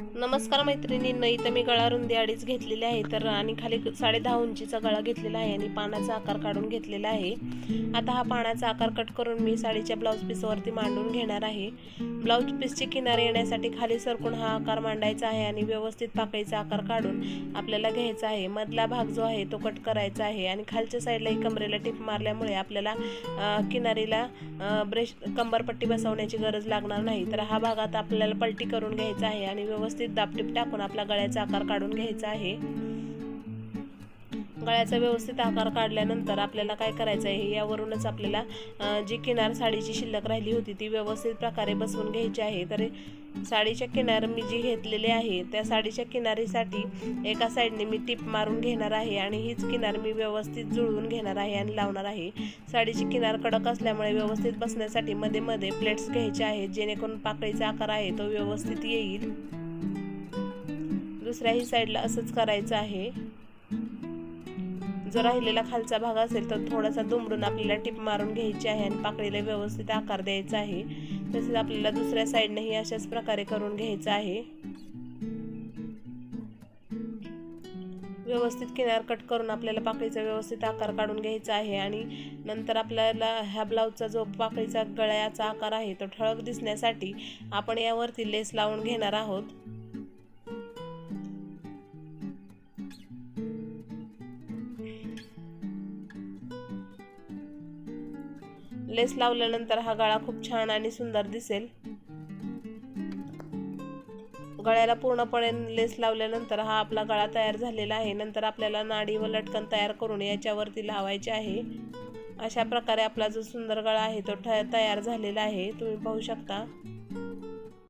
नमस्कार मैत्रिणींनो इथं मी गळा रुंदी अडीच घेतलेली आहे. तर आणि खाली साडे दहा उंचीचा गळा घेतलेला आहे आणि पानाचा आकार काढून घेतलेला आहे. आता हा पानाचा आकार कट करून मी साडीच्या ब्लाऊज पीसवरती मांडून घेणार आहे. ब्लाऊज पीसची किनारे येण्यासाठी खाली सरकून हा आकार मांडायचा आहे आणि व्यवस्थित पाकळीचा आकार काढून आपल्याला घ्यायचा आहे. मधला भाग जो आहे तो कट करायचा आहे आणि खालच्या साईडलाही कमरेला टिप मारल्यामुळे आपल्याला किनारीला ब्रेश कंबरपट्टी बसवण्याची गरज लागणार नाही. तर हा भाग आता आपल्याला पलटी करून घ्यायचा आहे आणि व्यवस्थित व्यवस्थित दापटीप टाकून आपला गळ्याचा आकार काढून घ्यायचा आहे. गळ्याचा व्यवस्थित आकार काढल्यानंतर आपल्याला काय करायचं आहे? यावरूनच आपल्याला जी किनार साडीची शिल्लक राहिली होती ती व्यवस्थित प्रकारे बसवून घ्यायची आहे. तर साडीच्या किनार मी जी घेतलेली आहे त्या साडीच्या किनारीसाठी एका साईडने मी टिप मारून घेणार आहे आणि हीच किनार मी व्यवस्थित जुळवून घेणार आहे आणि लावणार आहे. साडीची किनार कडक असल्यामुळे व्यवस्थित बसण्यासाठी मध्ये मध्ये प्लेट्स घ्यायचे आहेत जेणेकरून पाकळीचा आकार आहे तो व्यवस्थित येईल. दुसऱ्याही साईडला असंच करायचं आहे. जो राहिलेला खालचा भाग असेल तर थोडासा दुमडून आपल्याला टिप मारून घ्यायची आहे आणि पाकळीला व्यवस्थित आकार द्यायचा आहे. तसेच आपल्याला दुसऱ्या साईडनेही अशाच प्रकारे करून घ्यायचं आहे. व्यवस्थित किनार कट करून आपल्याला पाकळीचा व्यवस्थित आकार काढून घ्यायचा आहे आणि नंतर आपल्याला ह्या ब्लाऊजचा जो पाकळीचा गळ्याचा आकार आहे तो ठळक दिसण्यासाठी आपण यावरती लेस लावून घेणार आहोत. लेस लावल्यानंतर हा गळा खूप छान आणि सुंदर दिसेल. गळ्याला पूर्णपणे लेस लावल्यानंतर हा आपला गळा तयार झालेला आहे. नंतर आपल्याला नाडी व लटकन तयार करून याच्यावरती लावायचे आहे. अशा प्रकारे आपला जो सुंदर गळा आहे तो ठ तयार झालेला आहे. तुम्ही पाहू शकता.